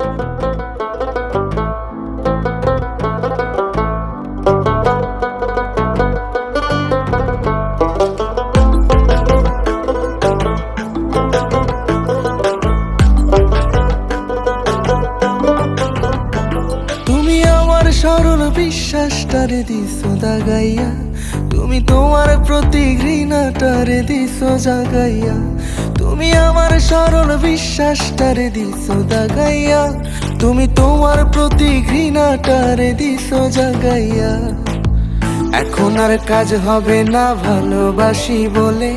তুমি সরল বিশ্বাসটারে দিছো দাগাইয়া তুমি তোমার প্রতি ঘৃণাটারে দিছো জাগাইয়া। তুমি আমার সরল বিশ্বাসটারে দিছো দাগাইয়া তুমি তোমার প্রতি ঘৃণাটারে দিছো জাগাইয়া। এখন আর কাজ হবে না ভালোবাসি বলে।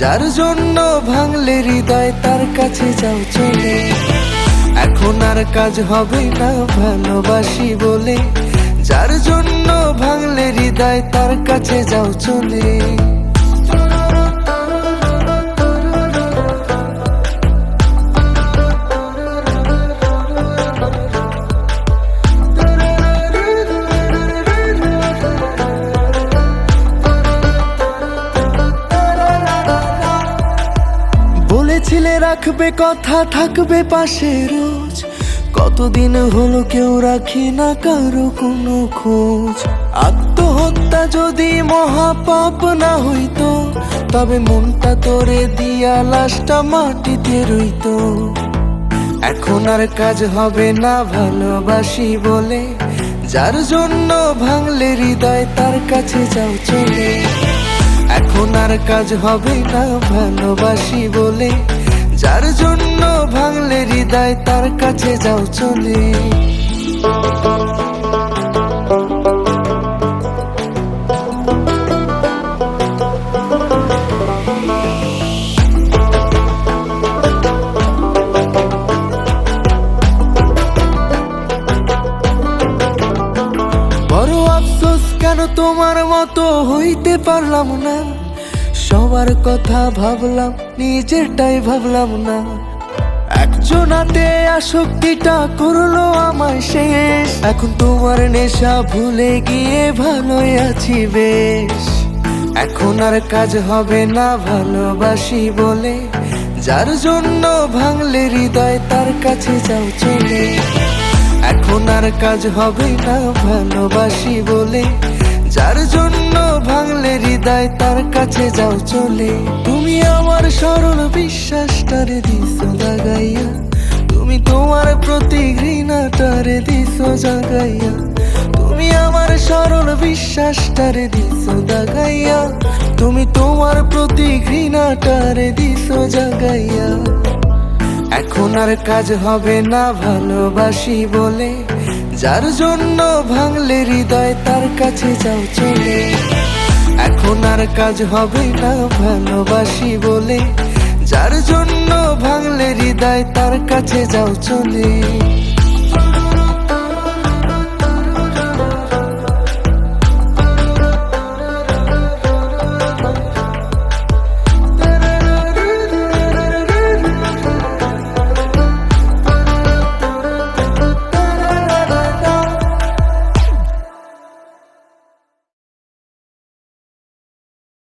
যার জন্য ভাঙলে হৃদয় তার কাছে যাও চলে। এখন আর কাজ হবে না ভালোবাসি বলে। যার জন্য ভাঙলে হৃদয় তার কাছে যাও চলে। রাখবে কথা, থাকবে পাশে রোজ কতদিন হলো কেউ রাখি না কারও কোনো খোঁজ? আত্মহত্যা যদি মহাপাপ না হইতো, তবে মনটা তোরে দিয়া লাশটা মাটিতে রইতো। এখন আর কাজ হবে না ভালোবাসি বলে, যার জন্য ভাঙলে হৃদয় তার কাছে যাও চলে। এখন আর কাজ হবে না ভালোবাসি বলে হৃদয় তার কাছে যাও চলে। কেন তোমার মতো হইতে পারলাম না? সবার কথা ভাবলাম, নিজেরটাই ভাবলাম না। একজনাতে আসক্তিটা করল আমায় শেষ। এখন তোমার নেশা ভুলে গিয়ে ভালোই আছি বেশ। এখন আর কাজ হবে না ভালোবাসি বলে। যার জন্য ভাঙলে হৃদয় তার কাছে যাও চলে এখন আর কাজ হবে না ভালোবাসি বলে। যার জন্য ভাঙলে হৃদয় তার কাছে যাও চলে। তুমি আমার সরল বিশ্বাসটারে দিছো লাগাইয়া জাগাইয়া। তুমি আমার সরল বিশ্বাসটারে দিছো দাগাইয়া তুমি তোমার প্রতি ঘৃণাটারে দিছো জাগাইয়া। এখন আর কাজ হবে না ভালোবাসি বলে। যার জন্য ভাঙলে হৃদয় তার কাছে যাও চলে। এখন আর কাজ হবে না ভালোবাসি বলে। যার জন্য ভাঙলে হৃদয় তার কাছে যাও চলে।